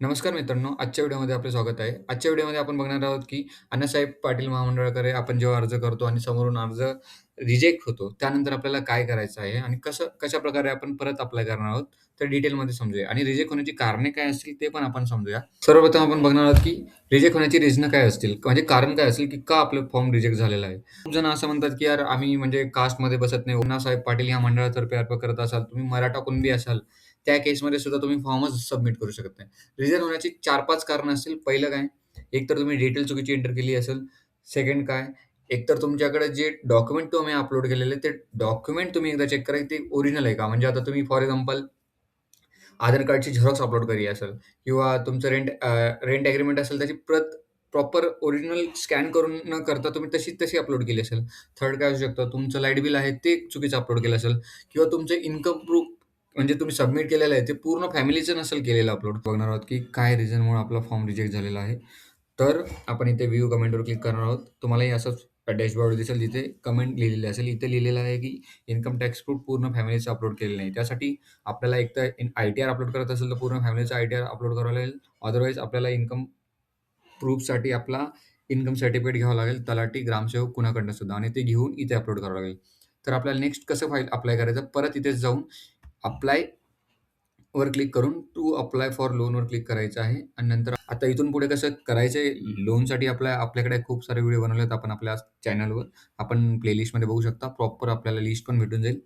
नमस्कार मित्रांनो, आजच्या व्हिडिओमध्ये आपलं स्वागत आहे. आजच्या व्हिडिओमध्ये आपण बघणार आहोत, की अण्णासाहेब पाटील महामंडळाकडे आपण जेव्हा अर्ज करतो आणि समोरून अर्ज रिजेक्ट होतो, त्यानंतर आपल्याला काय करायचं आहे आणि कसं कशाप्रकारे आपण परत अप्लाय करणार आहोत, तर डिटेलमध्ये समजूया आणि रिजेक्ट होण्याची कारणे काय असतील ते पण आपण समजूया. सर्वप्रथम आपण बघणार आहोत, की रिजेक्ट होण्याची रिझन काय असतील? म्हणजे कारण काय असेल, की का आपलं फॉर्म रिजेक्ट झालेला आहे? खूप जण असं म्हणतात, की यार आम्ही म्हणजे कास्टमध्ये बसत नाही. अण्णासाहेब पाटील या मंडळातर्फे अर्ज करत असाल, तुम्ही मराठा कुणबी असाल, त्या केसमध्ये सुद्धा तुम्ही फॉर्मच सबमिट करू शकत नाही. रिजेक्ट होण्याची 4-5 कारणं असतील. पहिलं काय, एकतर तुम्ही डिटेल चुकीची एंटर केली असेल. सेकंड काय, एकतर तुमच्याकडे जे डॉक्युमेंट तुम्ही अपलोड केलेले ते डॉक्युमेंट तुम्ही एकदा चेक करा, ते ओरिजिनल आहे का? म्हणजे आता तुम्ही फॉर एक्झाम्पल आधार कार्डची झेरॉक्स अपलोड केली असेल किंवा तुमचं रेंट रेंट ॲग्रीमेंट असेल त्याची प्रत प्रॉपर ओरिजिनल स्कॅन करून न करता तुम्ही तशीच तशी अपलोड केली असेल. थर्ड काय असू शकतं, तुमचं लाइट बिल आहे ते चुकीचं अपलोड केलं असेल किंवा तुमचं इन्कम प्रूफ म्हणजे तुम्ही सबमिट केलेलं आहे ते पूर्ण फॅमिलीचं नसेल केलेलं अपलोड. बघणार आहोत, की काय रिझनमुळे आपला फॉर्म रिजेक्ट झालेला आहे. तर आपण इथे व्ह्यू कमेंटवर क्लिक करणार आहोत. तुम्हालाही असंच डॅशबोर्ड दिसेल जिथे कमेंट लिहिलेली असेल. इथे लिहिलेलं आहे, की इन्कम टॅक्स प्रूफ पूर्ण फॅमिलीचं अपलोड केलेलं नाही. त्यासाठी आपल्याला एक तर आय-टी-आर अपलोड करत असेल तर पूर्ण फॅमिलीचं आय-टी-आर अपलोड करावं लागेल. अदरवाईज आपल्याला इन्कम प्रूफसाठी आपला इन्कम सर्टिफिकेट घ्यावं लागेल. तलाठी, ग्रामसेवक कुणाकडनं सुद्धा आणि ते घेऊन इथे अपलोड करावं लागेल. तर आपल्याला नेक्स्ट कसं फाईल अप्लाय करायचं? परत इथेच जाऊन अप्लाय वर क्लिक करून टू अप्लाय फॉर लोनवर क्लिक करायचं आहे आणि नंतर आता इथून पुढे कसं करायचंय लोनसाठी आपल्या आपल्याकडे खूप सारे व्हिडिओ बनवले आहेत आपण आपल्या चॅनलवर. आपण प्लेलिस्टमध्ये बघू शकता. प्रॉपर आपल्याला लिस्ट पण भेटून जाईल.